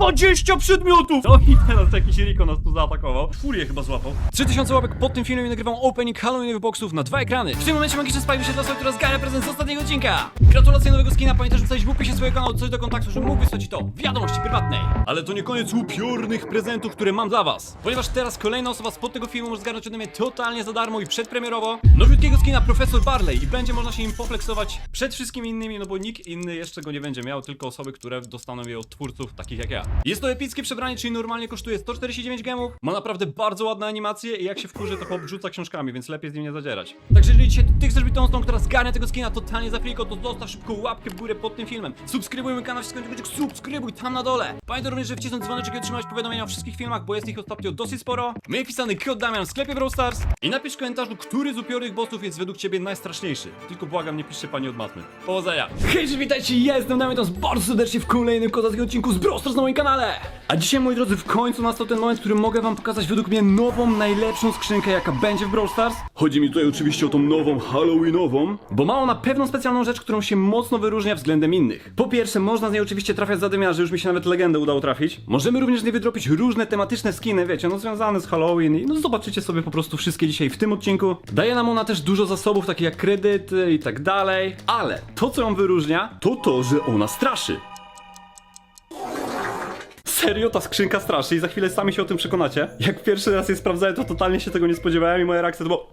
20 przedmiotów! No i teraz jakiś Riko nas tu zaatakował. Furię chyba złapał. 3000 łapek pod tym filmem i nagrywam opening Halloweenowych boxów na dwa ekrany. W tym momencie magiczny spaj wyświetla osoba, która zgarnia prezent z ostatniego odcinka. Gratulacje nowego skina, pamiętaj, że wstać w opisie swojego kanału coś do kontaktu, żeby mógł wysłać ci to wiadomości prywatnej. Ale to nie koniec upiornych prezentów, które mam dla was. Ponieważ teraz kolejna osoba spod tego filmu może zgarnąć ode mnie totalnie za darmo i przedpremierowo nowiutkiego skina Profesor Barley i będzie można się im poflexować przed wszystkimi innymi, no bo nikt inny jeszcze go nie będzie miał, tylko osoby, które dostaną je od twórców takich jak ja. Jest to epickie przebranie, czyli normalnie kosztuje 149 gemów, ma naprawdę bardzo ładne animacje i jak się wkurzy, to chłop rzuca książkami, więc lepiej z nim nie zadzierać. Także jeżeli dzisiaj ty chcesz być tą osobą, która zgarnia tego skina totalnie za friko, to zostaw szybko łapkę w górę pod tym filmem. Subskrybuj mój kanał, wszystko będzie subskrybuj tam na dole. Pamiętaj również, że wcisnąć dzwoneczek i otrzymać powiadomienia o wszystkich filmach, bo jest ich ostatnio dosyć sporo. Miej wpisany kod Damian w sklepie Brawl Stars i napisz w komentarzu, który z upiornych bossów jest według ciebie najstraszniejszy. Tylko błagam, nie piszcie pani od matmy. Powodzenia! Hej, cześć, witajcie, ja jestem Damian, to bardzo serdecznie w kolejnym kozackim odcinku z Brawl Stars na moim kanale. A dzisiaj, moi drodzy, w końcu nastał ten moment, w którym mogę wam pokazać według mnie nową, najlepszą skrzynkę, jaka będzie w Brawl Stars. Chodzi mi tutaj oczywiście o tą nową Halloweenową, bo ma ona pewną specjalną rzecz, którą się mocno wyróżnia względem innych. Po pierwsze, można z niej oczywiście trafiać zadymiarzy, już mi się nawet legendę udało trafić. Możemy również z niej wydropić różne tematyczne skiny, wiecie, no związane z Halloween i no zobaczycie sobie po prostu wszystkie dzisiaj w tym odcinku. Daje nam ona też dużo zasobów, takich jak kredyty i tak dalej, ale to co ją wyróżnia, to to, że ona straszy. Serio, ta skrzynka straszy i za chwilę sami się o tym przekonacie. Jak pierwszy raz je sprawdzałem, to totalnie się tego nie spodziewałem i moja reakcja to było...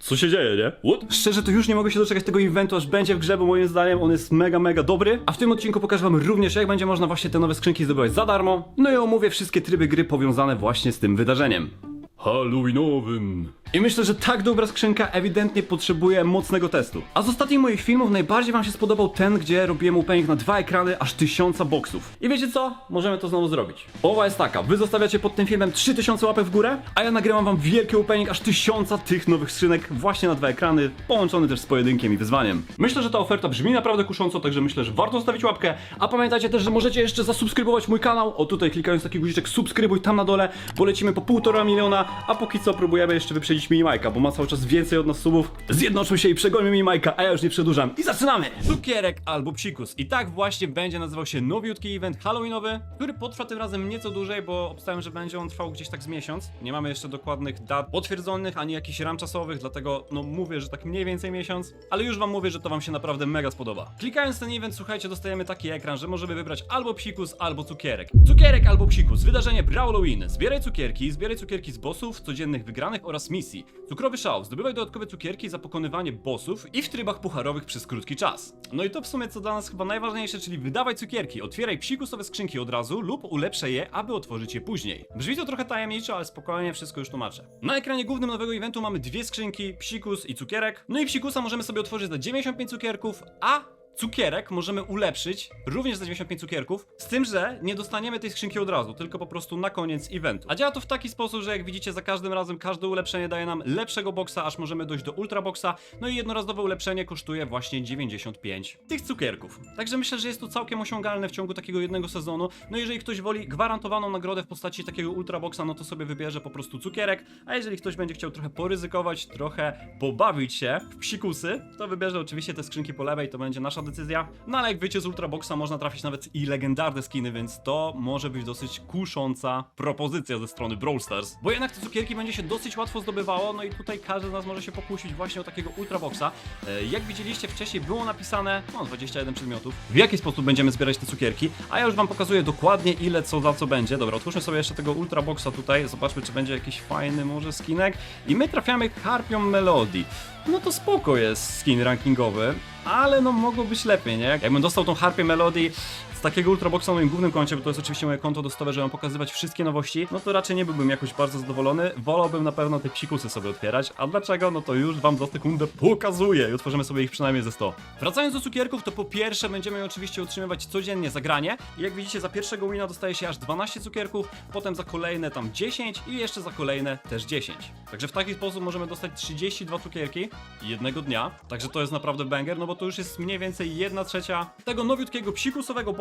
Co się dzieje, nie? What? Szczerze, to już nie mogę się doczekać tego eventu, aż będzie w grze, bo moim zdaniem on jest mega, mega dobry. A w tym odcinku pokażę wam również, jak będzie można właśnie te nowe skrzynki zdobywać za darmo. No i omówię wszystkie tryby gry powiązane właśnie z tym wydarzeniem. Halloweenowym. I myślę, że tak dobra skrzynka ewidentnie potrzebuje mocnego testu. A z ostatnich moich filmów najbardziej wam się spodobał ten, gdzie robiłem opening na dwa ekrany aż tysiąca boksów. I wiecie co? Możemy to znowu zrobić. Połowa jest taka, wy zostawiacie pod tym filmem 3000 łapek w górę, a ja nagrywam wam wielki opening aż tysiąca tych nowych skrzynek właśnie na dwa ekrany, połączony też z pojedynkiem i wyzwaniem. Myślę, że ta oferta brzmi naprawdę kusząco, także myślę, że warto zostawić łapkę, a pamiętajcie też, że możecie jeszcze zasubskrybować mój kanał, o tutaj klikając taki guziczek subskrybuj tam na dole, bo lecimy po półtora miliona, a póki co próbujemy jeszcze wyprzedzić Minimajka, bo ma cały czas więcej od nas subów. Zjednoczmy się i przegońmy Minimajka, a ja już nie przedłużam i zaczynamy! Cukierek albo psikus. I tak właśnie będzie nazywał się nowiutki event halloweenowy, który potrwa tym razem nieco dłużej, bo obstawiam, że będzie on trwał gdzieś tak z miesiąc. Nie mamy jeszcze dokładnych dat potwierdzonych, ani jakichś ram czasowych, dlatego no mówię, że tak mniej więcej miesiąc, ale już wam mówię, że to wam się naprawdę mega spodoba. Klikając ten event, słuchajcie, dostajemy taki ekran, że możemy wybrać albo psikus, albo cukierek. Cukierek albo psikus, wydarzenie Brawloween. Zbieraj cukierki, zbieraj cukierki z bossów, codziennych wygranych oraz misji. Cukrowy szał, zdobywaj dodatkowe cukierki za pokonywanie bossów i w trybach pucharowych przez krótki czas. No i to w sumie co dla nas chyba najważniejsze, czyli wydawaj cukierki, otwieraj psikusowe skrzynki od razu lub ulepszaj je, aby otworzyć je później. Brzmi to trochę tajemniczo, ale spokojnie wszystko już tłumaczę. Na ekranie głównym nowego eventu mamy dwie skrzynki, psikus i cukierek. No i psikusa możemy sobie otworzyć za 95 cukierków, a cukierek możemy ulepszyć również za 95 cukierków, z tym, że nie dostaniemy tej skrzynki od razu, tylko po prostu na koniec eventu. A działa to w taki sposób, że jak widzicie, za każdym razem każde ulepszenie daje nam lepszego boksa, aż możemy dojść do ultra boxa, no i jednorazowe ulepszenie kosztuje właśnie 95 tych cukierków. Także myślę, że jest to całkiem osiągalne w ciągu takiego jednego sezonu. No jeżeli ktoś woli gwarantowaną nagrodę w postaci takiego ultra boxa, no to sobie wybierze po prostu cukierek, a jeżeli ktoś będzie chciał trochę poryzykować, trochę pobawić się w psikusy, to wybierze oczywiście te skrzynki po lewej, to będzie nasza decyzja. No ale jak wiecie, z Ultraboxa można trafić nawet i legendarne skiny, więc to może być dosyć kusząca propozycja ze strony Brawl Stars. Bo jednak te cukierki będzie się dosyć łatwo zdobywało, no i tutaj każdy z nas może się pokusić właśnie o takiego Ultraboxa. E, jak widzieliście wcześniej, było napisane, no 21 przedmiotów, w jaki sposób będziemy zbierać te cukierki, a ja już wam pokazuję dokładnie ile co za co będzie. Dobra, otwórzmy sobie jeszcze tego Ultraboxa tutaj, zobaczmy czy będzie jakiś fajny może skinek. I my trafiamy Harpią Melody. No to spoko jest skin rankingowy, ale no mogło być lepiej, nie? Jakbym dostał tą Harpię Melody takiego Ultraboxa na moim głównym koncie, bo to jest oczywiście moje konto dostawe, żeby pokazywać wszystkie nowości, no to raczej nie byłbym jakoś bardzo zadowolony. Wolałbym na pewno te psikusy sobie otwierać. A dlaczego? No to już wam za sekundę pokazuję i otworzymy sobie ich przynajmniej ze 100. Wracając do cukierków, to po pierwsze będziemy oczywiście otrzymywać codziennie za granie. I jak widzicie, za pierwszego wina dostaje się aż 12 cukierków, potem za kolejne tam 10 i jeszcze za kolejne też 10. Także w taki sposób możemy dostać 32 cukierki jednego dnia. Także to jest naprawdę banger, no bo to już jest mniej więcej 1 trzecia tego nowiutkiego psikusowego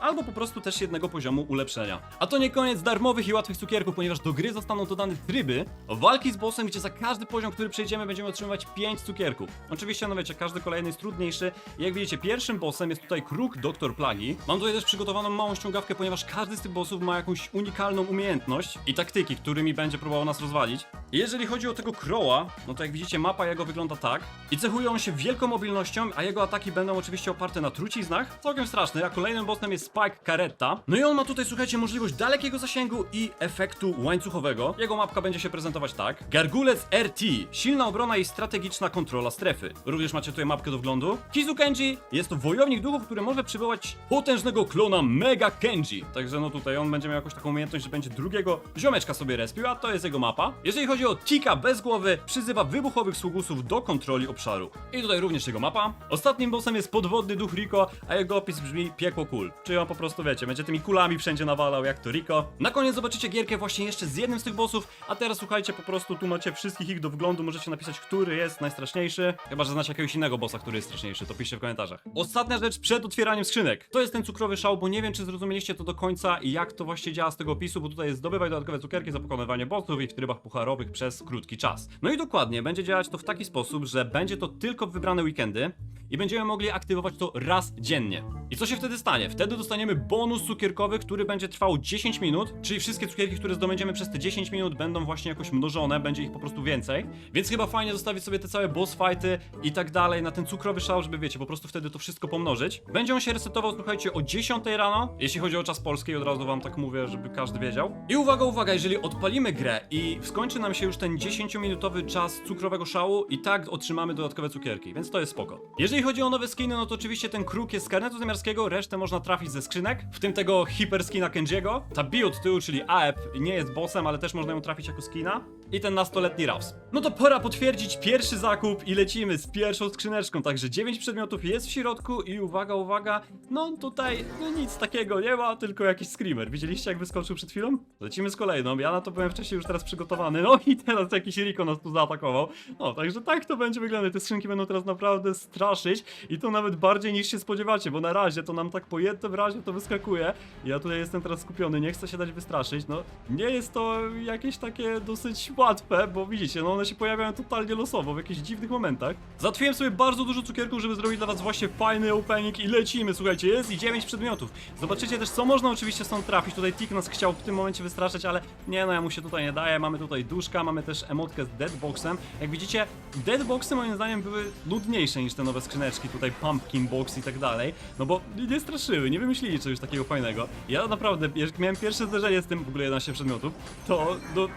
albo po prostu też jednego poziomu ulepszenia. A to nie koniec darmowych i łatwych cukierków, ponieważ do gry zostaną dodane tryby walki z bossem, gdzie za każdy poziom, który przejdziemy, będziemy otrzymywać 5 cukierków. Oczywiście, no wiecie, każdy kolejny jest trudniejszy. Jak widzicie, pierwszym bossem jest tutaj Kruk Doktor Plagi. Mam tutaj też przygotowaną małą ściągawkę, ponieważ każdy z tych bossów ma jakąś unikalną umiejętność i taktyki, którymi będzie próbował nas rozwalić. Jeżeli chodzi o tego Crowa, no to jak widzicie, mapa jego wygląda tak. I cechują on się wielką mobilnością, a jego ataki będą oczywiście oparte na truciznach. Całkiem straszne, a kolejnym bossem jest Spike Caretta. No i on ma tutaj, słuchajcie, możliwość dalekiego zasięgu i efektu łańcuchowego. Jego mapka będzie się prezentować tak. Gargulec RT, silna obrona i strategiczna kontrola strefy. Również macie tutaj mapkę do wglądu. Kizu Kenji jest to wojownik duchów, który może przywołać potężnego klona Mega Kenji. Także no tutaj on będzie miał jakąś taką umiejętność, że będzie drugiego ziomeczka sobie respił, a to jest jego mapa. Jeżeli chodzi o Tika bez głowy, przyzywa wybuchowych sługusów do kontroli obszaru. I tutaj również jego mapa. Ostatnim bossem jest podwodny duch Rico, a jego opis brzmi piekło kul. Czyli on po prostu wiecie, będzie tymi kulami wszędzie nawalał jak to Rico. Na koniec zobaczycie gierkę właśnie jeszcze z jednym z tych bossów, a teraz słuchajcie, po prostu tu macie wszystkich ich do wglądu, możecie napisać, który jest najstraszniejszy. Chyba, że znacie jakiegoś innego bossa, który jest straszniejszy, to piszcie w komentarzach. Ostatnia rzecz przed otwieraniem skrzynek. To jest ten cukrowy szał, bo nie wiem, czy zrozumieliście to do końca i jak to właśnie działa z tego opisu, bo tutaj jest zdobywaj dodatkowe cukierki za pokonywanie bossów i w trybach pucharowych przez krótki czas. No i dokładnie, będzie działać to w taki sposób, że będzie to tylko w wybrane weekendy i będziemy mogli aktywować to raz dziennie. I co się wtedy stanie? Wtedy dostaniemy bonus cukierkowy, który będzie trwał 10 minut, czyli wszystkie cukierki, które zdobędziemy przez te 10 minut będą właśnie jakoś mnożone, będzie ich po prostu więcej. Więc chyba fajnie zostawić sobie te całe boss fighty i tak dalej na ten cukrowy szał, żeby wiecie, po prostu wtedy to wszystko pomnożyć. Będzie on się resetował, słuchajcie, o 10 rano, jeśli chodzi o czas polski, od razu wam tak mówię, żeby każdy wiedział. I uwaga, uwaga, jeżeli odpalimy grę i skończy nam się już ten 10-minutowy czas cukrowego szału, i tak otrzymamy dodatkowe cukierki, więc to jest spoko. Jeżeli chodzi o nowe skiny, no to oczywiście ten kruk jest z karnetu zamiarskiego, resztę można trafić ze skrzynek, w tym tego hiperskina Kenjiego. Ta Bi od tyłu, czyli Aep, nie jest bossem, ale też można ją trafić jako skina. I ten nastoletni Raus. No to pora potwierdzić pierwszy zakup i lecimy z pierwszą skrzyneczką. Także 9 przedmiotów jest w środku i uwaga, uwaga, no tutaj no nic takiego nie ma, tylko jakiś screamer. Widzieliście jak wyskoczył przed chwilą? Lecimy z kolejną. Ja na to byłem wcześniej już teraz przygotowany. No i teraz jakiś Rico nas tu zaatakował. No, także tak to będzie wyglądać. Te skrzynki będą teraz naprawdę straszyć i to nawet bardziej niż się spodziewacie, bo na razie to nam tak po jednym razie to wyskakuje. Ja tutaj jestem teraz skupiony, nie chcę się dać wystraszyć. No, nie jest to jakieś takie dosyć łatwe, bo widzicie, no one się pojawiają totalnie losowo w jakichś dziwnych momentach. Zatwiłem sobie bardzo dużo cukierków, żeby zrobić dla was właśnie fajny opening i lecimy, słuchajcie, jest i 9 przedmiotów. Zobaczycie też, co można oczywiście stąd trafić. Tutaj Tik nas chciał w tym momencie wystraszyć, ale nie no, ja mu się tutaj nie daję. Mamy tutaj duszka, mamy też emotkę z Deadboxem. Jak widzicie, Deadboxy moim zdaniem były nudniejsze niż te nowe skrzyneczki, tutaj Pumpkin Box i tak dalej, no bo nie straszyły, nie wymyślili czegoś takiego fajnego. Ja naprawdę, jak miałem pierwsze zderzenie z tym, w ogóle 11 przedmiotów, to no,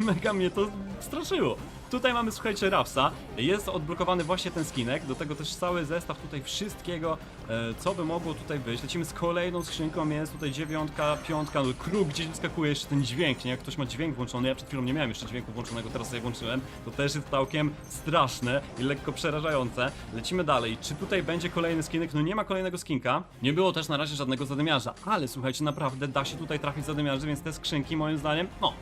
mega mnie to straszyło. Tutaj mamy, słuchajcie, Rapsa. Jest odblokowany właśnie ten skinek. Do tego też cały zestaw tutaj wszystkiego, e, co by mogło tutaj być. Lecimy z kolejną skrzynką, jest tutaj dziewiątka, piątka, no kruk gdzieś wyskakuje jeszcze ten dźwięk, nie? Jak ktoś ma dźwięk włączony, ja przed chwilą nie miałem jeszcze dźwięku włączonego, teraz sobie włączyłem. To też jest całkiem straszne i lekko przerażające. Lecimy dalej. Czy tutaj będzie kolejny skinek? No nie ma kolejnego skinka. Nie było też na razie żadnego zadymiarza, ale słuchajcie, naprawdę da się tutaj trafić zadymiarzy, więc te skrzynki moim zdaniem, no,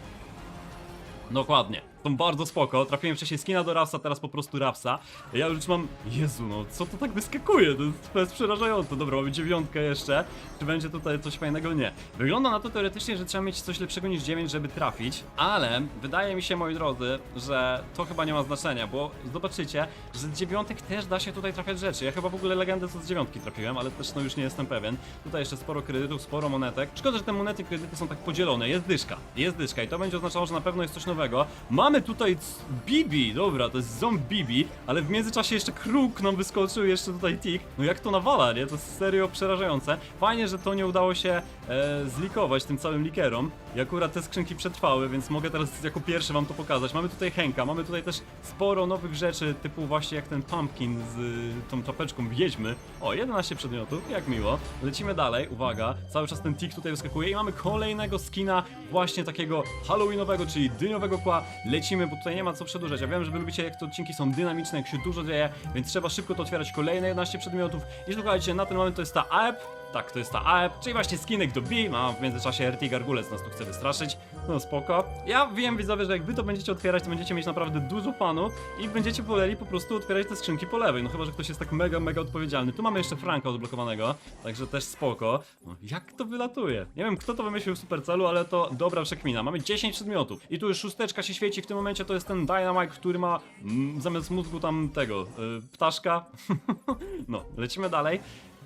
Dokładnie. Są bardzo spoko. Trafiłem wcześniej skina do Rapsa, teraz po prostu Rapsa. Ja już mam... Jezu, no co to tak wyskakuje? To jest, to jest przerażające. Dobra, mamy dziewiątkę jeszcze. Czy będzie tutaj coś fajnego? Nie. Wygląda na to teoretycznie, że trzeba mieć coś lepszego niż 9, żeby trafić, ale wydaje mi się, moi drodzy, że to chyba nie ma znaczenia, bo zobaczycie, że z dziewiątek też da się tutaj trafiać rzeczy. Ja chyba w ogóle legendę co z dziewiątki trafiłem, ale też no już nie jestem pewien. Tutaj jeszcze sporo kredytów, sporo monetek. Szkoda, że te monety kredyty są tak podzielone. Jest dyszka. Jest dyszka i to będzie oznaczało, że na pewno jest coś nowego. Mamy tutaj c- Bibi, dobra, to jest ząb Bibi, ale w międzyczasie jeszcze kruk nam wyskoczył, jeszcze tutaj tik. No jak to nawala, nie? To jest serio przerażające. Fajnie, że to nie udało się e, zlikować tym całym likerom. I akurat te skrzynki przetrwały, więc mogę teraz jako pierwszy wam to pokazać. Mamy tutaj Henka, mamy tutaj też sporo nowych rzeczy, typu właśnie jak ten pumpkin z y, tą czapeczką wiedźmy. O, 11 przedmiotów, jak miło. Lecimy dalej, uwaga, cały czas ten tik tutaj wyskakuje i mamy kolejnego skina właśnie takiego halloweenowego, czyli dyniowego kła. Lecimy, bo tutaj nie ma co przedłużać. Ja wiem, że wy lubicie jak te odcinki są dynamiczne, jak się dużo dzieje, więc trzeba szybko to otwierać kolejne 11 przedmiotów. I słuchajcie, na ten moment to jest ta app, tak, to jest ta AEP, czyli właśnie skinek do B, a w międzyczasie RT Gargulec nas tu chce wystraszyć, no spoko. Ja wiem widzowie, że jak wy to będziecie otwierać, to będziecie mieć naprawdę dużo fanu i będziecie woleli po prostu otwierać te skrzynki po lewej, no chyba, że ktoś jest tak mega, mega odpowiedzialny. Tu mamy jeszcze Franka odblokowanego, także też spoko. No, jak to wylatuje? Nie wiem, kto to wymyślił w Supercelu, ale to dobra przekmina. Mamy 10 przedmiotów i tu już szósteczka się świeci w tym momencie, to jest ten Dynamite, który ma mm, zamiast mózgu tam tego, y, ptaszka. no, lecimy dalej.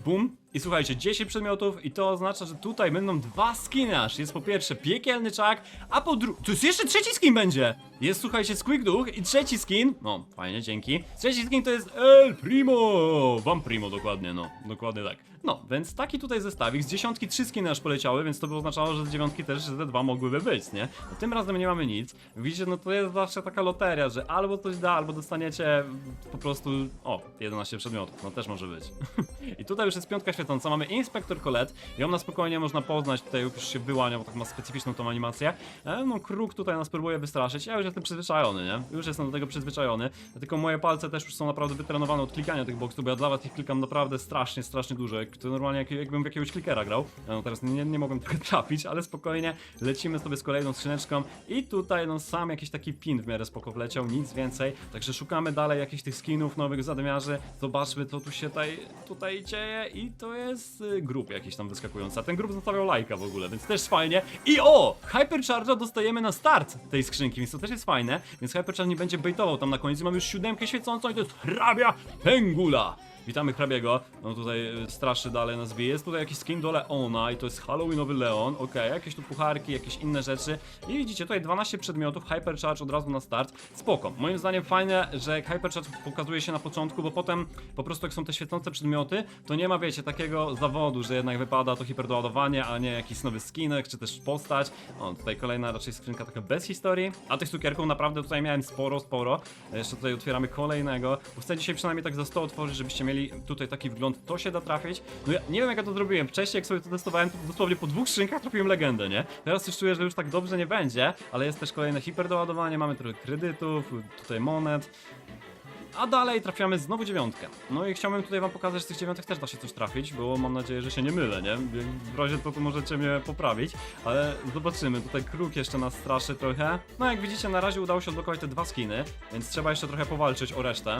Bum. I słuchajcie, 10 przedmiotów i to oznacza, że tutaj będą dwa skiny aż. Jest po pierwsze piekielny czak, a po drugie... To jest jeszcze trzeci skin będzie! Jest, słuchajcie, Squeak Duch i trzeci skin... No, fajnie, dzięki. Trzeci skin to jest El Primo! Wam Primo dokładnie, no. Dokładnie tak. No, więc taki tutaj zestawik. Z dziesiątki trzy skiny aż poleciały, więc to by oznaczało, że z dziewiątki też te dwa mogłyby być, nie? No, tym razem nie mamy nic. Widzicie, no to jest zawsze taka loteria, że albo coś da, albo dostaniecie po prostu... O, 11 przedmiotów, no też może być. I tutaj już jest piątka świecąca, mamy Inspektor Colette, ją na spokojnie można poznać, tutaj już się wyłania, bo tak ma specyficzną tą animację. E, no kruk tutaj nas próbuje wystraszyć, ja już jestem przyzwyczajony, nie? Już jestem do tego przyzwyczajony, tylko moje palce też już są naprawdę wytrenowane od klikania tych boksów, bo ja dla was ich klikam naprawdę strasznie, strasznie dużo, jak to normalnie jak, jakbym w jakiegoś klikera grał. No teraz nie, nie mogłem trochę trafić, ale spokojnie, lecimy sobie z kolejną skrzyneczką. I tutaj no sam jakiś taki pin w miarę spoko wleciał, nic więcej, także szukamy dalej jakichś tych skinów, nowych zadymiarzy, zobaczmy co tu się tutaj, tutaj dzieje. I to jest y, grup jakiś tam wyskakujący, a ten grup zostawiał lajka w ogóle, więc też fajnie. I o! Hypercharge'a dostajemy na start tej skrzynki, więc to też jest fajne, więc Hypercharge nie będzie baitował tam na koniec, mamy już siódemkę świecącą i to jest hrabia Pengula! Witamy hrabiego, no tutaj y, straszy dalej nas bije. Jest tutaj jakiś skin do Leona i to jest Halloweenowy Leon, okej, jakieś tu pucharki, jakieś inne rzeczy. I widzicie, tutaj 12 przedmiotów, Hypercharge od razu na start, spoko. Moim zdaniem fajne, że Hypercharge pokazuje się na początku, bo potem po prostu jak są te świecące przedmioty, to nie ma, wiecie, takiego zawodu, że jednak wypada to hiperdoładowanie, a nie jakiś nowy skinek, czy też postać. O, tutaj kolejna raczej skrzynka taka bez historii, a tych cukierków naprawdę tutaj miałem sporo, sporo. Jeszcze tutaj otwieramy kolejnego, bo chcę dzisiaj przynajmniej tak za 100 otworzyć, żebyście mieli tutaj taki wgląd, to się da trafić. No ja nie wiem jak ja to zrobiłem, wcześniej jak sobie to testowałem, to dosłownie po dwóch szynkach trafiłem legendę, nie? Teraz już czuję, że już tak dobrze nie będzie, ale jest też kolejne hiperdoładowanie, mamy trochę kredytów, tutaj monet. A dalej trafiamy znowu dziewiątkę. No i chciałbym tutaj wam pokazać, że z tych dziewiątek też da się coś trafić, bo mam nadzieję, że się nie mylę, nie? W razie to, to możecie mnie poprawić, ale zobaczymy. Tutaj kruk jeszcze nas straszy trochę. No jak widzicie, na razie udało się odblokować te dwa skiny, więc trzeba jeszcze trochę powalczyć o resztę.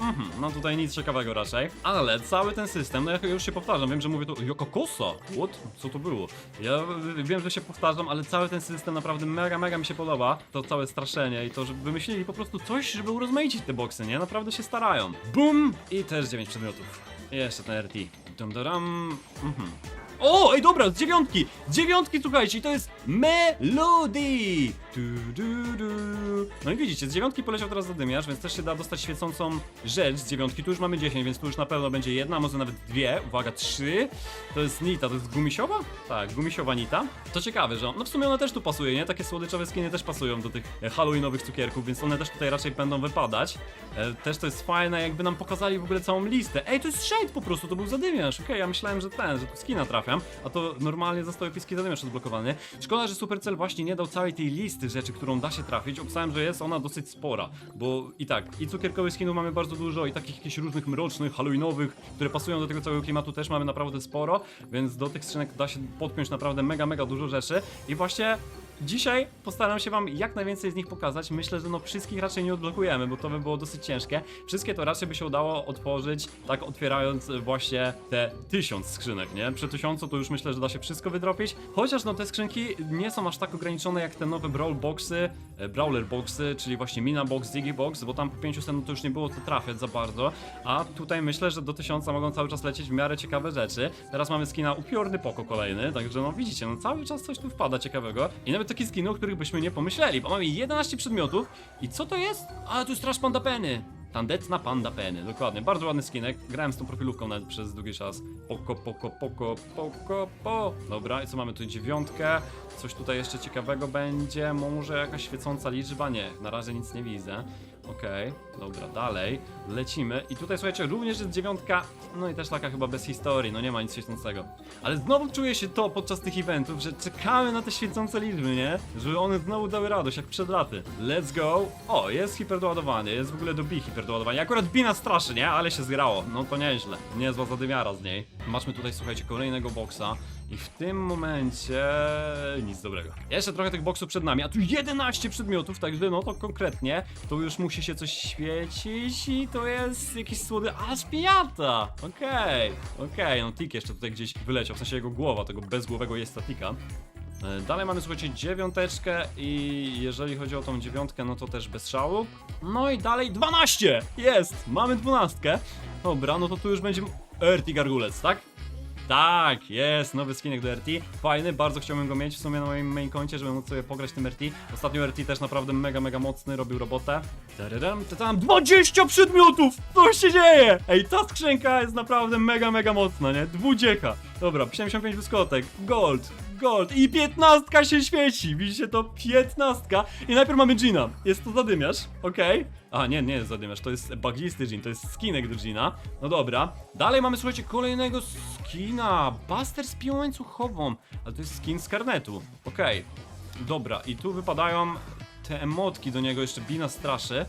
Mhm, no tutaj nic ciekawego raczej. Ale cały ten system, no ja już się powtarzam, wiem, że mówię to Joko Kosa! What? Co to było? Ja wiem, że się powtarzam, ale cały ten system naprawdę mega, mega mi się podoba. To całe straszenie i to, że wymyślili po prostu coś, żeby urozmaicić te boksy, nie? Naprawdę się starają. Bum! I też 9 przedmiotów. Jeszcze ten RT. Dum daram. Mhm. O, ej dobra, z dziewiątki! Z dziewiątki, słuchajcie, to jest Melody! No i widzicie, z dziewiątki poleciał teraz zadymiarz, więc też się da dostać świecącą rzecz z dziewiątki. Tu już mamy 10, więc tu już na pewno będzie jedna, może nawet dwie. Uwaga, trzy. To jest nita, to jest gumisiowa? Tak, gumisiowa nita. To ciekawe, że on, no w sumie ona też tu pasuje, nie? Takie słodyczowe skiny też pasują do tych e, halloweenowych cukierków, więc one też tutaj raczej będą wypadać. E, też to jest fajne, jakby nam pokazali w ogóle całą listę. Ej, to jest shade po prostu, to był zadymiarz. Okej, ja myślałem, że ten, że tu skina trafiam, a to normalnie został epicki zadymiarz odblokowany. Szkoda, że Supercell właśnie nie dał całej tej listy rzeczy, którą da się trafić. Obstałem, że jest ona dosyć spora, bo i tak, i cukierkowych skinów mamy bardzo dużo, i takich jakichś różnych mrocznych, halloweenowych, które pasują do tego całego klimatu też mamy naprawdę sporo, więc do tych skrzynek da się podpiąć naprawdę mega, mega dużo rzeczy. I właśnie Dzisiaj postaram się wam jak najwięcej z nich pokazać. Myślę, że no wszystkich raczej nie odblokujemy, bo to by było dosyć ciężkie. Wszystkie to raczej by się udało otworzyć, tak otwierając właśnie te tysiąc skrzynek, nie? Przy tysiącu to już myślę, że da się wszystko wydropić. Chociaż no te skrzynki nie są aż tak ograniczone jak te nowe Brawl Boxy, Brawler Boxy, czyli właśnie Mina Box, Ziggy Box, bo tam po 500 no to już nie było co trafiać za bardzo. A tutaj myślę, że do tysiąca mogą cały czas lecieć w miarę ciekawe rzeczy. Teraz mamy skina upiorny poko kolejny, także no widzicie, no cały czas coś tu wpada ciekawego. I nawet taki skin, o których byśmy nie pomyśleli, bo mamy 11 przedmiotów. I co to jest? A, tu Trash Panda. Tandetna Panda Penny, dokładnie. Bardzo ładny skinek. Grałem z tą profilówką nawet przez długi czas. Poko, poko, poko, poko, po. Dobra, i co mamy tu? Dziewiątkę. Coś tutaj jeszcze ciekawego będzie. Może jakaś świecąca liczba? Nie, na razie nic nie widzę. Okej, dobra, dalej. Lecimy. I tutaj słuchajcie, również jest dziewiątka. No i też taka chyba bez historii, no nie ma nic świecącego. Ale znowu czuje się to podczas tych eventów, że czekamy na te świecące liczby, nie? Żeby one znowu dały radość, jak przed laty. Let's go. O, jest hiperdoładowanie, jest w ogóle do B hiperdoładowanie. Akurat B nas straszy, nie? Ale się zgrało. No to nieźle. Niezła zadymiara z niej. Maczmy tutaj, słuchajcie, kolejnego boksa. I w tym momencie nic dobrego. Jeszcze trochę tych boksów przed nami, a tu 11 przedmiotów, także no to konkretnie to już musi się coś świecić i to jest jakiś słody aspiata. Okej, okej, no Tik jeszcze tutaj gdzieś wyleciał, w sensie jego głowa, tego bezgłowego jest Tika. E, Dalej mamy, słuchajcie, dziewiąteczkę i jeżeli chodzi o tą dziewiątkę, no to też bez szału. No i dalej 12! Jest! Mamy dwunastkę. Dobra, no to tu już będzie Erti Gargulec, tak? Tak, jest, nowy skinek do RT. Fajny, bardzo chciałbym go mieć w sumie na moim main koncie, żeby móc sobie pograć tym RT. Ostatnio RT też naprawdę mega, mega mocny, robił robotę. Tararam, tam 20 przedmiotów! Co się dzieje? Ej, ta skrzynka jest naprawdę mega, mega mocna, nie? Dwudzieka. Dobra, 75 wyskotek, gold, gold i 15 się świeci. Widzicie to? 15. I najpierw mamy Gina. Jest to zadymiarz, okej. A, nie, nie jest zadymiarz, to jest baglisty Gin, to jest skinek do Gina. No dobra. Dalej mamy, słuchajcie, kolejnego skina. Buster z piłą łańcuchową. Ale to jest skin z karnetu. Okej. Dobra, i tu wypadają te emotki do niego, jeszcze Bina straszy.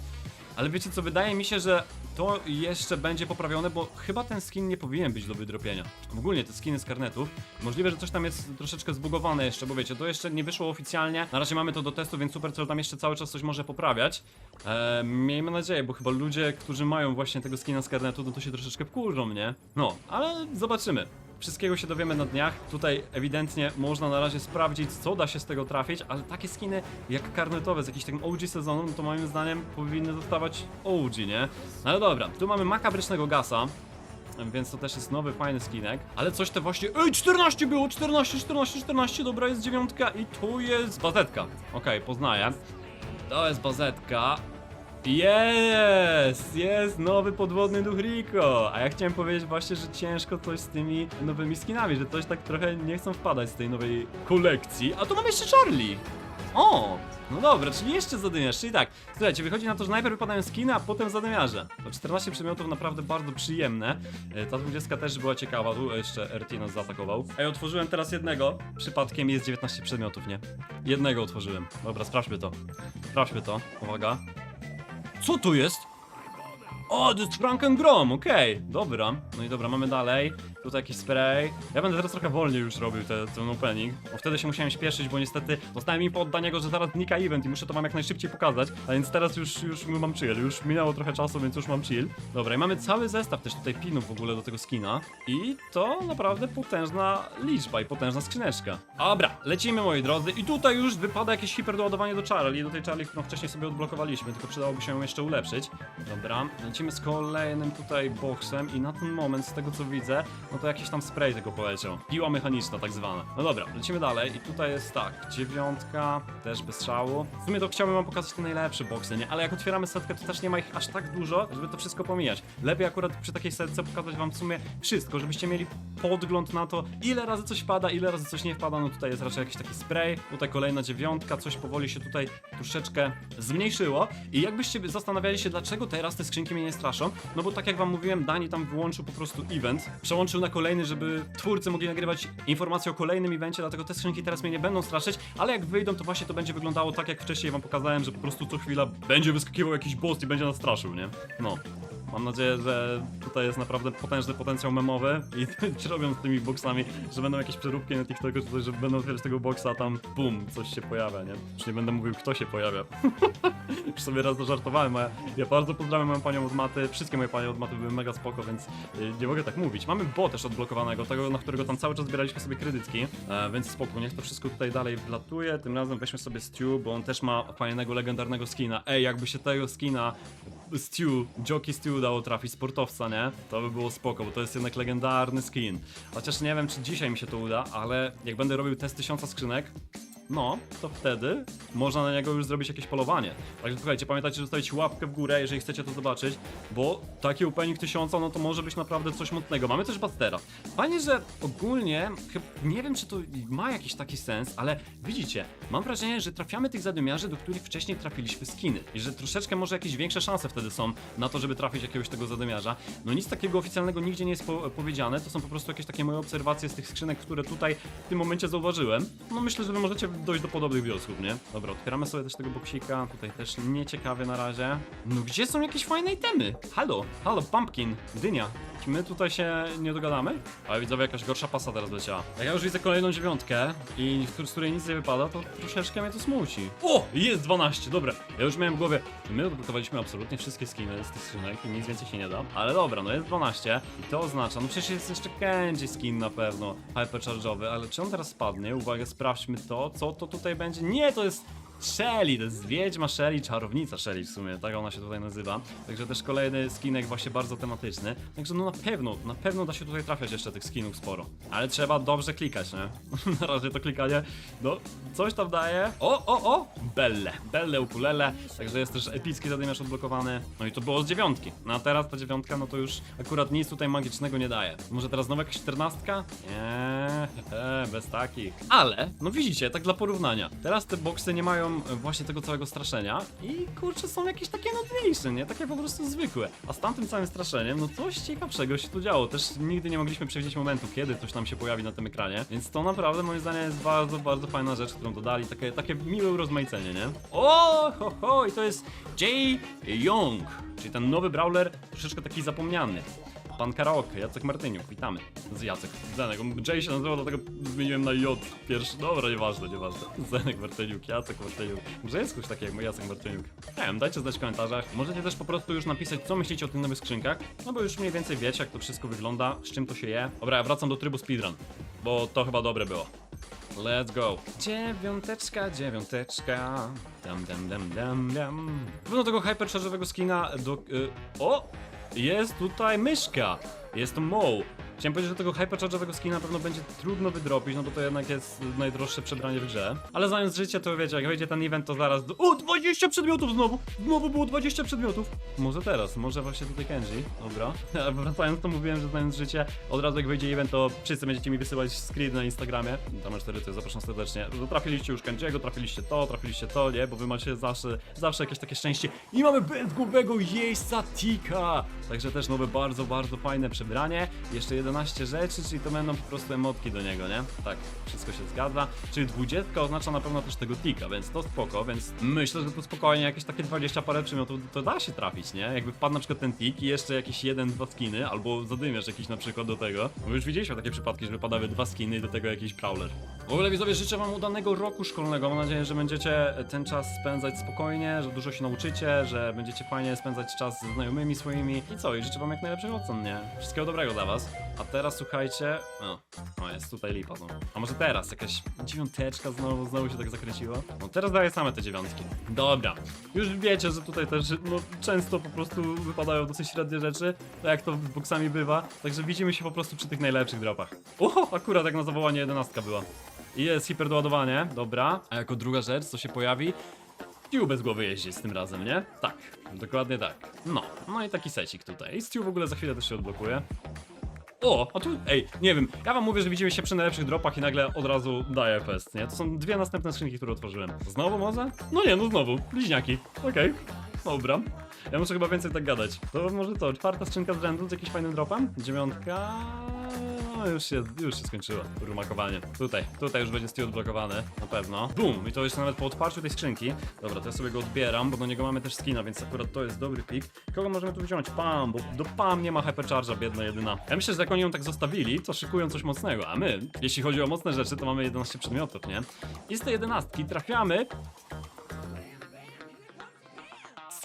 Ale wiecie co, wydaje mi się, że to jeszcze będzie poprawione, bo chyba ten skin nie powinien być do wydropienia. Ogólnie te skiny z karnetów. Możliwe, że coś tam jest troszeczkę zbugowane jeszcze, bo wiecie, to jeszcze nie wyszło oficjalnie. Na razie mamy to do testu, więc Supercell tam jeszcze cały czas coś może poprawiać. Eee, miejmy nadzieję, bo chyba ludzie, którzy mają właśnie tego skina z karnetu, no to się troszeczkę wkurzą, nie? No, ale zobaczymy. Wszystkiego się dowiemy na dniach. Tutaj ewidentnie można na razie sprawdzić, co da się z tego trafić, ale takie skiny jak karnetowe z jakichś takim OG sezonu, no to moim zdaniem powinny zostawać OG, nie? No ale dobra, tu mamy makabrycznego gasa. Więc to też jest nowy, fajny skinek. Ale coś te właśnie. Ej, 14 było! 14, 14, 14. Dobra, jest dziewiątka i tu jest bazetka. Okej, poznaję. To jest bazetka. Jest! Jest nowy podwodny duch Rico! A ja chciałem powiedzieć właśnie, że ciężko coś z tymi nowymi skinami, że coś tak trochę nie chcą wpadać z tej nowej kolekcji. A tu mamy jeszcze Charlie! O! No dobra, czyli jeszcze zadymiarz, czyli tak. Słuchajcie, wychodzi na to, że najpierw wypadają skiny, a potem zadymiarze. To 14 przedmiotów naprawdę bardzo przyjemne. E, Ta 20 też była ciekawa, tu jeszcze RT nas zaatakował. Ej, otworzyłem teraz jednego. Przypadkiem jest 19 przedmiotów, nie? Jednego otworzyłem. Dobra, sprawdźmy to. Sprawdźmy to. Uwaga. Co tu jest? O, to jest Franken Grom, okej, dobra. No i dobra, mamy dalej. Tutaj jakiś spray. Ja będę teraz trochę wolniej już robił te, ten opening, bo wtedy się musiałem śpieszyć, bo niestety dostałem info od Daniego, że zaraz znika event i muszę to wam jak najszybciej pokazać, a więc teraz już, już mam chill, już minęło trochę czasu, więc już mam chill. Dobra, i mamy cały zestaw też tutaj pinów w ogóle do tego skina i to naprawdę potężna liczba i potężna skrzyneczka. Dobra, lecimy moi drodzy i tutaj już wypada jakieś hiperdoładowanie do Charlie, do tej Charlie, którą wcześniej sobie odblokowaliśmy, tylko przydałoby się ją jeszcze ulepszyć. Dobra, lecimy z kolejnym tutaj boksem i na ten moment, z tego co widzę, no to jakiś tam spray tylko poleciał. Piła mechaniczna tak zwana. No dobra, lecimy dalej i tutaj jest tak, dziewiątka, też bez szału. W sumie to chciałbym wam pokazać te najlepsze boksy, nie? Ale jak otwieramy setkę, to też nie ma ich aż tak dużo, żeby to wszystko pomijać. Lepiej akurat przy takiej setce pokazać wam w sumie wszystko, żebyście mieli podgląd na to, ile razy coś wpada, ile razy coś nie wpada. No tutaj jest raczej jakiś taki spray, tutaj kolejna dziewiątka, coś powoli się tutaj troszeczkę zmniejszyło. I jakbyście zastanawiali się, dlaczego teraz te skrzynki mnie nie straszą, no bo tak jak wam mówiłem, Dani tam wyłączył po prostu event, przełączył na kolejny, żeby twórcy mogli nagrywać informacje o kolejnym evencie, dlatego te skrzynki teraz mnie nie będą straszyć, ale jak wyjdą, to właśnie to będzie wyglądało tak, jak wcześniej wam pokazałem, że po prostu co chwila będzie wyskakiwał jakiś boss i będzie nas straszył, nie? No. Mam nadzieję, że tutaj jest naprawdę potężny potencjał memowy i robią z tymi boksami, że będą jakieś przeróbki na TikToku czy coś, że będą otwierać tego boksa, a tam bum, coś się pojawia, nie? Już nie będę mówił, kto się pojawia. Już sobie raz zażartowałem, a ja, bardzo pozdrawiam moją panią od maty, wszystkie moje panie od maty były mega spoko, więc y, nie mogę tak mówić. Mamy bo też odblokowanego, tego, na którego tam cały czas zbieraliśmy sobie kredytki, e, więc spoko, niech to wszystko tutaj dalej wlatuje. Tym razem weźmy sobie Stew, bo on też ma fajnego, legendarnego skina. Ej, jakby się tego skina Stew, Jockey Stew dało trafić sportowca, nie? To by było spoko, bo to jest jednak legendarny skin. Chociaż nie wiem, czy dzisiaj mi się to uda, ale jak będę robił test tysiąca skrzynek, no, to wtedy można na niego już zrobić jakieś polowanie. Także słuchajcie, pamiętajcie, że zostawić łapkę w górę, jeżeli chcecie to zobaczyć, bo taki opening tysiąca, no to może być naprawdę coś mocnego. Mamy też Bastera. Fajnie, że ogólnie, nie wiem czy to ma jakiś taki sens, ale widzicie, mam wrażenie, że trafiamy tych zadymiarzy, do których wcześniej trafiliśmy skiny. I że troszeczkę może jakieś większe szanse wtedy są na to, żeby trafić jakiegoś tego zadymiarza. No nic takiego oficjalnego nigdzie nie jest po powiedziane, to są po prostu jakieś takie moje obserwacje z tych skrzynek, które tutaj w tym momencie zauważyłem. No myślę, że wy możecie dojść do podobnych wniosków, nie? Dobra, otwieramy sobie też tego boksika, tutaj też nieciekawy na razie. No gdzie są jakieś fajne itemy? Halo, halo, pumpkin, dynia. Czy my tutaj się nie dogadamy? Ale widzowie, jakaś gorsza pasa teraz leciała. Jak ja już widzę kolejną dziewiątkę i z której nic nie wypada, to troszeczkę mnie to smuci. O, jest 12, dobra. Ja już miałem w głowie, my odblokowaliśmy absolutnie wszystkie skiny z tych skrzynek i nic więcej się nie da. Ale dobra, no jest 12 i to oznacza, no przecież jest jeszcze Kenji skin na pewno, hypercharge'owy, ale czy on teraz spadnie? Uwaga, sprawdźmy to, co to tutaj będzie. Nie, to jest Shelly, to jest Wiedźma Shelly, czarownica Shelly w sumie, tak ona się tutaj nazywa. Także też kolejny skinek właśnie bardzo tematyczny. Także no na pewno, na pewno da się tutaj trafiać jeszcze tych skinów sporo. Ale trzeba dobrze klikać, nie? na razie to klikanie, no coś tam daje. O, o, o! Belle, Belle ukulele. Także jest też epicki zadymiarz odblokowany. No i to było z dziewiątki. No a teraz ta dziewiątka, no to już akurat nic tutaj magicznego nie daje. Może teraz znowu jakaś czternastka? Nie, bez takich. Ale, no widzicie, tak dla porównania. Teraz te boksy nie mają właśnie tego całego straszenia i kurczę są jakieś takie nudniejsze, nie? Takie po prostu zwykłe. A z tamtym całym straszeniem, no coś ciekawszego się tu działo. Też nigdy nie mogliśmy przewidzieć momentu, kiedy coś tam się pojawi na tym ekranie. Więc to naprawdę moim zdaniem jest bardzo, bardzo fajna rzecz, którą dodali. Takie, takie miłe urozmaicenie, nie? O, ho, ho, i to jest Jay Young, czyli ten nowy brawler, troszeczkę taki zapomniany. Pan Karaoke, Jacek Martyniuk, witamy. Z Jacek, Zenek, Jay się nazywał, dlatego zmieniłem na J pierwszy. Dobra, nieważne, nieważne. Zenek Martyniuk, Jacek Martyniuk. Może jest ktoś taki jak mój Jacek Martyniuk? Nie wiem, dajcie znać w komentarzach. Możecie też po prostu już napisać, co myślicie o tych nowych skrzynkach. No bo już mniej więcej wiecie, jak to wszystko wygląda, z czym to się je. Dobra, ja wracam do trybu speedrun, bo to chyba dobre było. Let's go. Dziewiąteczka, dziewiąteczka. Dam, dam, dam, dam, dam. Pewno tego hypercharge'owego skina do... Y, o! Jest tutaj myszka. Jest to Mo. Chciałem powiedzieć, że tego hypercharge'owego skina na pewno będzie trudno wydropić, no bo to jednak jest najdroższe przebranie w grze. Ale znając życie, to wiecie, jak wejdzie ten event, to zaraz... Do... O, 20 przedmiotów znowu! Znowu było 20 przedmiotów! Może teraz, może właśnie tutaj Kenji. Dobra. Wracając, to mówiłem, że znając życie, od razu jak wejdzie event, to wszyscy będziecie mi wysyłać screen na Instagramie. Tam 4 to zapraszam serdecznie. Trafiliście już Kenjiego, trafiliście to, trafiliście to, nie? Bo wy macie zawsze, zawsze jakieś takie szczęście. I mamy bezgłowego jeźdźca Tika! Także też nowe, bardzo, bardzo fajne przebranie. Jeszcze 11 rzeczy, czyli to będą po prostu emotki do niego, nie? Tak, wszystko się zgadza. Czyli 20 oznacza na pewno też tego Tika, więc to spoko, więc myślę, że tu spokojnie jakieś takie 20 parę przedmiotów to da się trafić, nie? Jakby wpadł na przykład ten Tik i jeszcze jakieś jeden, dwa skiny, albo zadymiarz jakiś na przykład do tego. Bo już widzieliśmy takie przypadki, że wypadały dwa skiny i do tego jakiś prowler. W ogóle widzowie, życzę wam udanego roku szkolnego. Mam nadzieję, że będziecie ten czas spędzać spokojnie, że dużo się nauczycie, że będziecie fajnie spędzać czas ze znajomymi swoimi. I co? I życzę wam jak najlepszych ocen, nie? Wszystkiego dobrego dla was. A teraz słuchajcie. O, o jest tutaj lipa znowu. A może teraz jakaś dziewiąteczka znowu, znowu się tak zakręciła? No teraz daję same te dziewiątki. Dobra. Już wiecie, że tutaj też no, często po prostu wypadają dosyć średnie rzeczy, tak jak to z boksami bywa. Także widzimy się po prostu przy tych najlepszych dropach. O, akurat jak na zawołanie jedenastka była. I jest hiperdoładowanie, dobra. A jako druga rzecz, co się pojawi, Stu bez głowy jeździ z tym razem, nie? Tak, dokładnie tak. No, no i taki secik tutaj. I Stu w ogóle za chwilę też się odblokuje. O, a tu, ej, nie wiem, ja wam mówię, że widzimy się przy najlepszych dropach i nagle od razu daję fest, nie? To są dwie następne skrzynki, które otworzyłem. Znowu może? No nie, no znowu, bliźniaki, okej, dobra. Ja muszę chyba więcej tak gadać. To może to, czwarta skrzynka z rzędu z jakimś fajnym dropem? Dziewiątka... No już się, już się skończyło, rumakowanie. Tutaj, tutaj już będzie Stu odblokowany, na pewno. Bum! I to jeszcze nawet po otwarciu tej skrzynki. Dobra, to ja sobie go odbieram, bo do niego mamy też skina, więc akurat to jest dobry pik. Kogo możemy tu wziąć? Pam, bo do Pam nie ma hypercharge'a, biedna jedyna. Ja myślę, że jak oni ją tak zostawili, to szykują coś mocnego, a my, jeśli chodzi o mocne rzeczy, to mamy 11 przedmiotów, nie? I z tej jedenastki trafiamy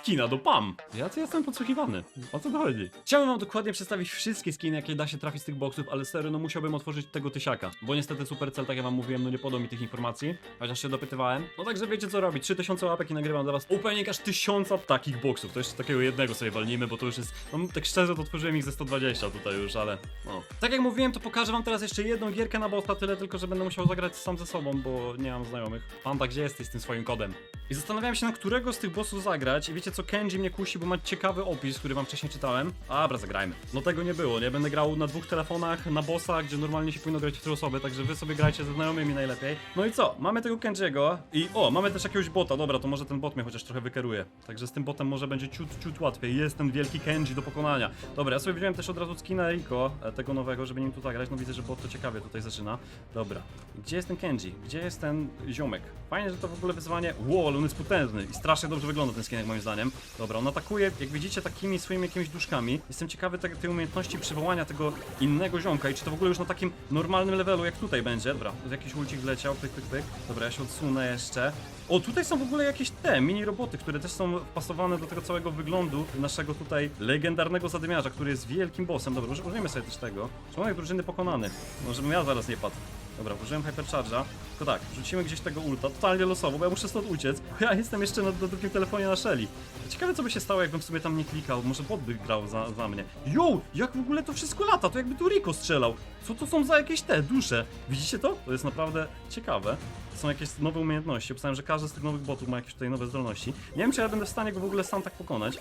skina do PAM. Ja to jestem podsłuchiwany. O co to chodzi? Chciałem wam dokładnie przedstawić wszystkie skiny, jakie da się trafić z tych boxów, ale serio, no musiałbym otworzyć tego tysiaka. Bo niestety Supercell, tak jak wam mówiłem, no nie podał mi tych informacji, chociaż się dopytywałem. No także wiecie co robić. 3000 łapek i nagrywam dla was opening aż 1000 takich boxów. To jeszcze takiego jednego sobie walnijmy, bo to już jest... No tak szczerze, to otworzyłem ich ze 120 tutaj już, ale... No. Tak jak mówiłem, to pokażę wam teraz jeszcze jedną gierkę na bossa, tyle tylko, że będę musiał zagrać sam ze sobą, bo nie mam znajomych. Panda, gdzie jesteś z tym swoim kodem? I zastanawiałem się, na którego z tych bossów zagrać i wiecie co, Kenji mnie kusi, bo ma ciekawy opis, który wam wcześniej czytałem. A, dobra, zagrajmy. No tego nie było, nie? Będę grał na dwóch telefonach, na bossa, gdzie normalnie się powinno grać w trzy osoby, także wy sobie grajcie ze znajomymi najlepiej. No i co? Mamy tego Kenjiego i o, mamy też jakiegoś bota, dobra, to może ten bot mnie chociaż trochę wykeruje. Także z tym botem może będzie ciut, ciut łatwiej. Jest ten wielki Kenji do pokonania. Dobra, ja sobie wziąłem też od razu skina Rico, e, tego nowego, żeby nim tu zagrać. No widzę, że bot to ciekawie tutaj zaczyna. Dobra. Gdzie jest ten Kenji? Gdzie jest ten ziomek? Fajnie, że to w ogóle wyzwanie. Wow, on jest potężny i strasznie dobrze wygląda ten skinek moim zdaniem. Dobra, on atakuje, jak widzicie, takimi swoimi jakimiś duszkami. Jestem ciekawy te, tej umiejętności przywołania tego innego ziomka i czy to w ogóle już na takim normalnym levelu jak tutaj będzie. Dobra, jakiś ulcik wleciał, pyk, pyk, pyk. Dobra, ja się odsunę jeszcze. O, tutaj są w ogóle jakieś te mini roboty, które też są wpasowane do tego całego wyglądu naszego tutaj legendarnego zadymiarza, który jest wielkim bossem. Dobra, uży- użyjmy sobie też tego. Członek drużyny pokonany. No, żebym ja zaraz nie padł. Dobra, użyłem Hypercharge'a. Tylko tak, rzucimy gdzieś tego ulta, totalnie losowo, bo ja muszę stąd uciec. Bo ja jestem jeszcze na, na drugim telefonie na Shelly. Ciekawe co by się stało, jakbym sobie tam nie klikał. Może bot by grał za, za mnie. Jo, jak w ogóle to wszystko lata? To jakby tu Rico strzelał. Co to są za jakieś te dusze? Widzicie to? To jest naprawdę ciekawe. To są jakieś nowe umiejętności. Pisałem, że każdy z tych nowych botów ma jakieś tutaj nowe zdolności. Nie wiem, czy ja będę w stanie go w ogóle sam tak pokonać.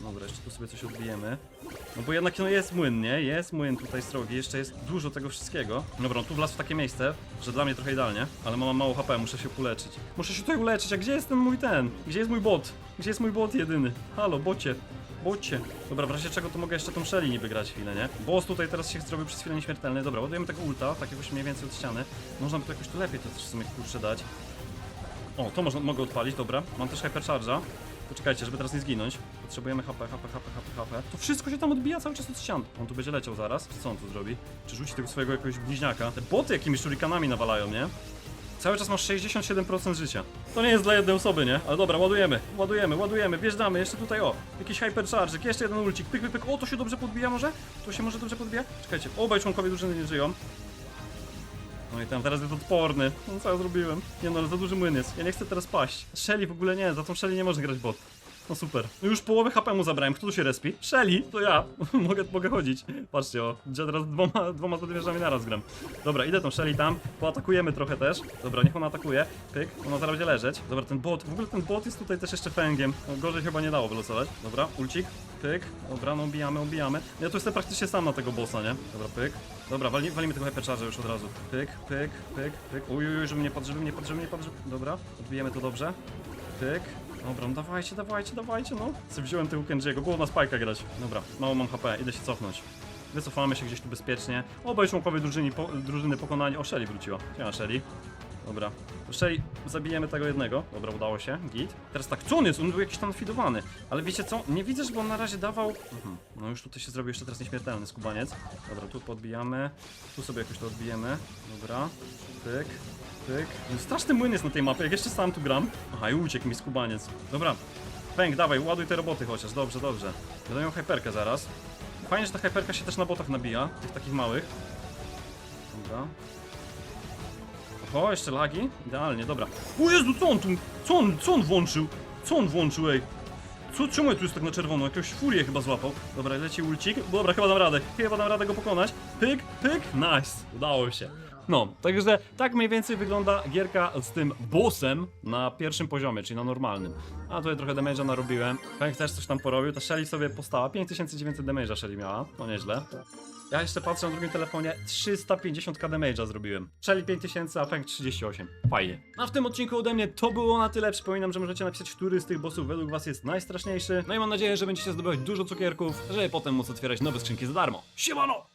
Dobra, jeszcze tu sobie coś odbijemy. No bo jednak no jest młyn, nie? Jest młyn tutaj strogi, jeszcze jest dużo tego wszystkiego. Dobra, on tu wlazł w takie miejsce, że dla mnie trochę idealnie, ale mam mało HP, muszę się uleczyć. Muszę się tutaj uleczyć, a gdzie jest ten mój ten? Gdzie jest mój bot? Gdzie jest mój bot jedyny? Halo, bocie. Bocie. Dobra, w razie czego to mogę jeszcze tą Shelly niby grać chwilę, nie? Boss tutaj teraz się zrobił przez chwilę nieśmiertelny. Dobra, ładujemy tego ulta, tak jakoś mniej więcej od ściany. Można by to jakoś tu lepiej to też w sumie kurczę dać. O, to można, mogę odpalić, dobra. Mam też Hypercharge'a. Poczekajcie, żeby teraz nie zginąć. Potrzebujemy HP, HP, HP, HP, HP. To wszystko się tam odbija cały czas od ścian. On tu będzie leciał zaraz. Co on tu zrobi? Czy rzuci tego swojego jakiegoś bliźniaka? Te boty jakimiś shurikanami nawalają, nie? Cały czas masz 67% życia. To nie jest dla jednej osoby, nie? Ale dobra, ładujemy, ładujemy, ładujemy, wjeżdżamy, jeszcze tutaj, o, jakiś hypercharge, jeszcze jeden ulcik, pyk, pyk, pyk, o, to się dobrze podbija może? To się może dobrze podbija? Czekajcie, obaj członkowie drużyny nie żyją. No i tam teraz jest odporny. No co ja zrobiłem? Nie no, ale za duży młyn jest. Ja nie chcę teraz paść. Shelly w ogóle nie, za tą Shelly nie można grać bot. No super. No już połowę HP mu zabrałem. Kto tu się respi? Shelly, to ja. mogę, mogę chodzić. Patrzcie, o. Ja teraz dwoma, dwoma zadymierzami naraz gram. Dobra, idę tą Shelly tam. Poatakujemy trochę też. Dobra, niech ona atakuje. Pyk. Ona zaraz będzie leżeć. Dobra, ten bot. W ogóle ten bot jest tutaj też jeszcze fęgiem. No, gorzej chyba nie dało wylosować. Dobra, ulcik. Pyk. Dobra, no ubijamy, ubijamy. Ja tu jestem praktycznie sam na tego bossa, nie? Dobra, pyk. Dobra, wali, walimy tego hypercharge'a już od razu. Pyk, pyk, pyk, pyk. Uj, uj, uj, żeby nie padł, żeby nie padł, żeby nie padł. Dobra, odbijemy to dobrze. Pyk. Dobra, no dawajcie, dawajcie, dawajcie, no. Co wziąłem tego Kenji'ego, było na spajka grać. Dobra, mało mam HP, idę się cofnąć. Wycofamy się gdzieś tu bezpiecznie. Obaj członkowie drużyny, po, drużyny pokonani. O, Shelly wróciła. Siema, Shelly. Dobra. Shelly, zabijemy tego jednego. Dobra, udało się. Git. Teraz tak, co on jest? On był jakiś tam fidowany. Ale wiecie co? Nie widzę, żeby on na razie dawał... Mhm. No już tutaj się zrobił jeszcze teraz nieśmiertelny skubaniec. Dobra, tu podbijamy. Tu sobie jakoś to odbijemy. Dobra. Pyk. Pyk. No, straszny młyn jest na tej mapie, jak jeszcze sam tu gram. Aha, i uciekł mi skubaniec. Dobra. Pęk, dawaj, ładuj te roboty chociaż. Dobrze, dobrze. Będę hyperkę zaraz. Fajnie, że ta hyperka się też na botach nabija, tych takich małych. Dobra. Oho, jeszcze lagi? Idealnie, dobra. O Jezu, co on tu, co on, co on włączył? Co on włączył, ej? Co, czemu ja tu jest tak na czerwono? Jakąś furię chyba złapał. Dobra, leci ulcik. Dobra, chyba dam radę. Chyba dam radę go pokonać. Pyk, pyk, nice. Udało się. No, także tak mniej więcej wygląda gierka z tym bossem na pierwszym poziomie, czyli na normalnym. A tutaj trochę damage'a narobiłem. Feng też coś tam porobił, ta Shelly sobie postała. 5900 damage'a Shelly miała, no nieźle. Ja jeszcze patrzę na drugim telefonie, 350k damage'a zrobiłem. Shelly 5000, a Feng 38. Fajnie. A w tym odcinku ode mnie to było na tyle. Przypominam, że możecie napisać, który z tych bossów według was jest najstraszniejszy. No i mam nadzieję, że będziecie zdobywać dużo cukierków, żeby potem móc otwierać nowe skrzynki za darmo. Siemano!